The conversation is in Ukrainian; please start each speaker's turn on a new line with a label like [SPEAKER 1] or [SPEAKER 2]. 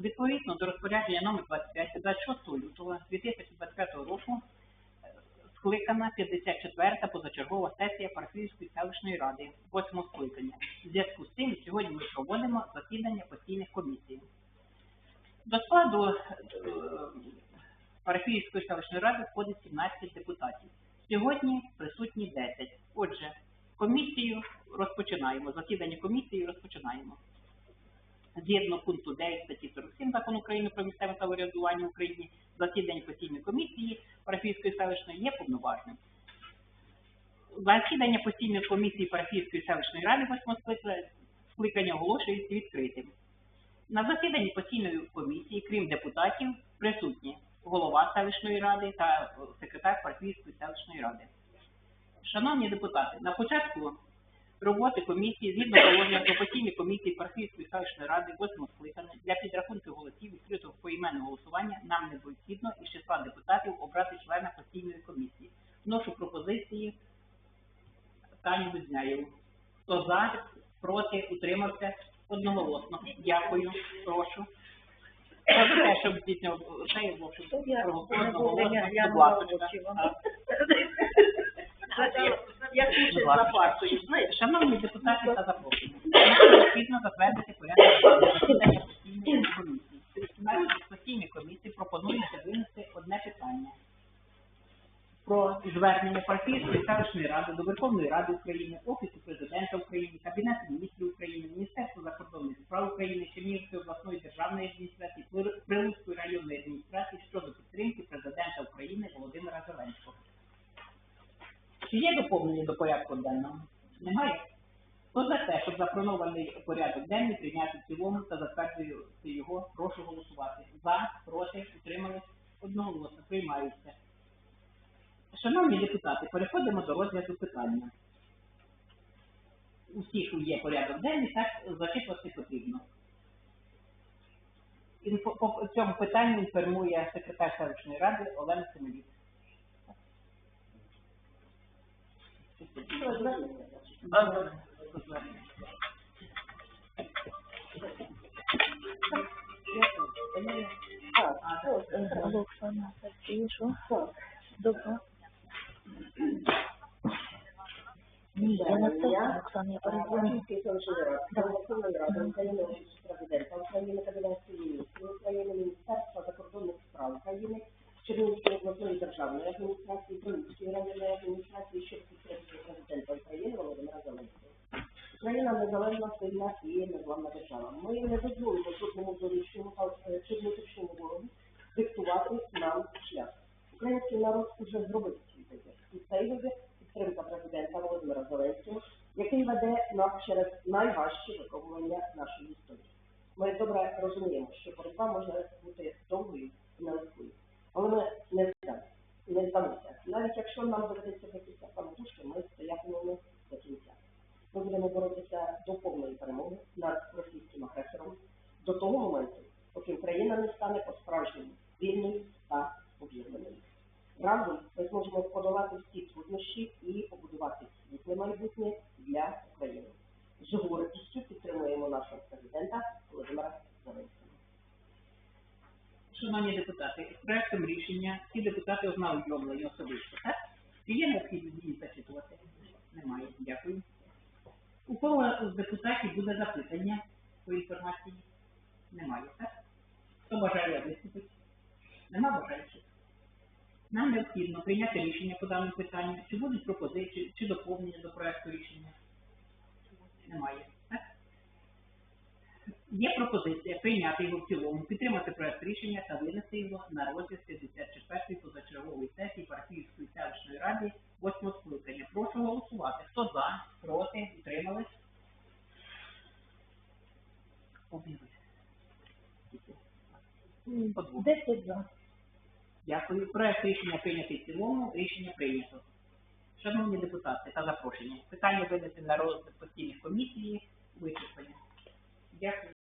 [SPEAKER 1] Відповідно до розпорядження номер 25 26 лютого 2025 року е, скликана 54-та позачергова сесія Парфійської селищної ради 8 скликання. В зв'язку з цим сьогодні ми проводимо засідання постійних комісій. До складу е, селищної ради входить 17 депутатів. Сьогодні присутні 10. Отже, комісію розпочинаємо. Засідання комісії розпочинаємо. Згідно пункту 9 статті 47 Закону України про місцеве самоврядування в Україні, засідання постійної комісії Парафійської селищної є повноважним. Засідання постійної комісії Парафійської селищної ради 8 скликання- оголошується відкритим. На засіданні постійної комісії, крім депутатів, присутні голова селищної ради та секретар Парафійської селищної ради. Шановні депутати, на початку роботи комісії згідно положення про постійні комісії Парафійської селищної ради 8 скликання для підрахунку голосів відкритого поіменного голосування нам необхідно із числа депутатів обрати члена постійної комісії. Вношу пропозиції Таню Візняєву. Хто за, проти, утримався одноголосно. Дякую, прошу. За те, щоб дійсно це було, щоб одноголосно, будь ласка.
[SPEAKER 2] Я
[SPEAKER 1] Будь ласка. Шановні депутати та запрошені, нам необхідно затвердити порядок засідання постійної комісії. Нашій постійній комісії пропонується винести одне питання про звернення Партійської селищної ради до Верховної Ради України, Офісу Президента України, Кабінету міністрів України, Міністерства закордонних справ України, Чернігівської обласної державної адміністрації, Прил- Прилуцької районної адміністрації щодо підтримки президента України Володимира Зеленського. Чи є доповнення до порядку денного? Немає? Хто за те, щоб запропонований порядок денний прийняти в цілому та затвердити його, прошу голосувати. За, проти, утримались, одноголосно, приймаються. Шановні депутати, переходимо до розгляду питання. У всіх є порядок денний, так зачитувати потрібно. Інфо, по цьому питанню інформує секретар селищної ради Олена Семенюк.
[SPEAKER 3] Оксана Сергієва. Добре. Ні, я не це, Оксана, я перезвоню.
[SPEAKER 2] Парламентської Чернігівської обласної державної адміністрації, Прилуцької районної адміністрації щодо підтримки президента України Володимира Зеленського. Україна незалежна, сильна і незламна держава. Ми не дозволимо жодному зовнішньому та е, чи внутрішньому ворогу диктувати нам шлях. Український народ уже зробив свій вибір. І цей вибір підтримка президента Володимира Зеленського, який веде нас через найважчі випробування нашої історії. Ми добре розуміємо, що боротьба може бути довгою і нелегкою, Ми не здамося, не здамося. Навіть якщо нам доведеться битися самотужки, ми стоятимемо до кінця. Ми будемо боротися до повної перемоги над російським агресором до того моменту, поки Україна не стане по-справжньому вільною та об'єднаною. Разом ми зможемо подолати всі труднощі і побудувати світле майбутнє для України. З
[SPEAKER 1] Шановні депутати, з проектом рішення всі депутати ознайомлені особисто, так? Чи є необхідність її зачитувати? Немає. Дякую. У кого з депутатів буде запитання по інформації? Немає, так? Хто бажає виступити? Нема бажаючих? Нам необхідно прийняти рішення по даному питанню. Чи будуть пропозиції, чи доповнення до проекту рішення? Немає? Є пропозиція прийняти його в цілому, підтримати проект рішення та винести його на розгляд 54-ї позачергової сесії Парфійської селищної ради 8 скликання. Прошу голосувати. Хто за, проти, утримались?
[SPEAKER 3] Десять за.
[SPEAKER 1] Дякую. Проект рішення прийнятий в цілому. Рішення прийнято. Шановні депутати та запрошені, питання винесені на розгляд постійних комісії, вичерпання. Дякую.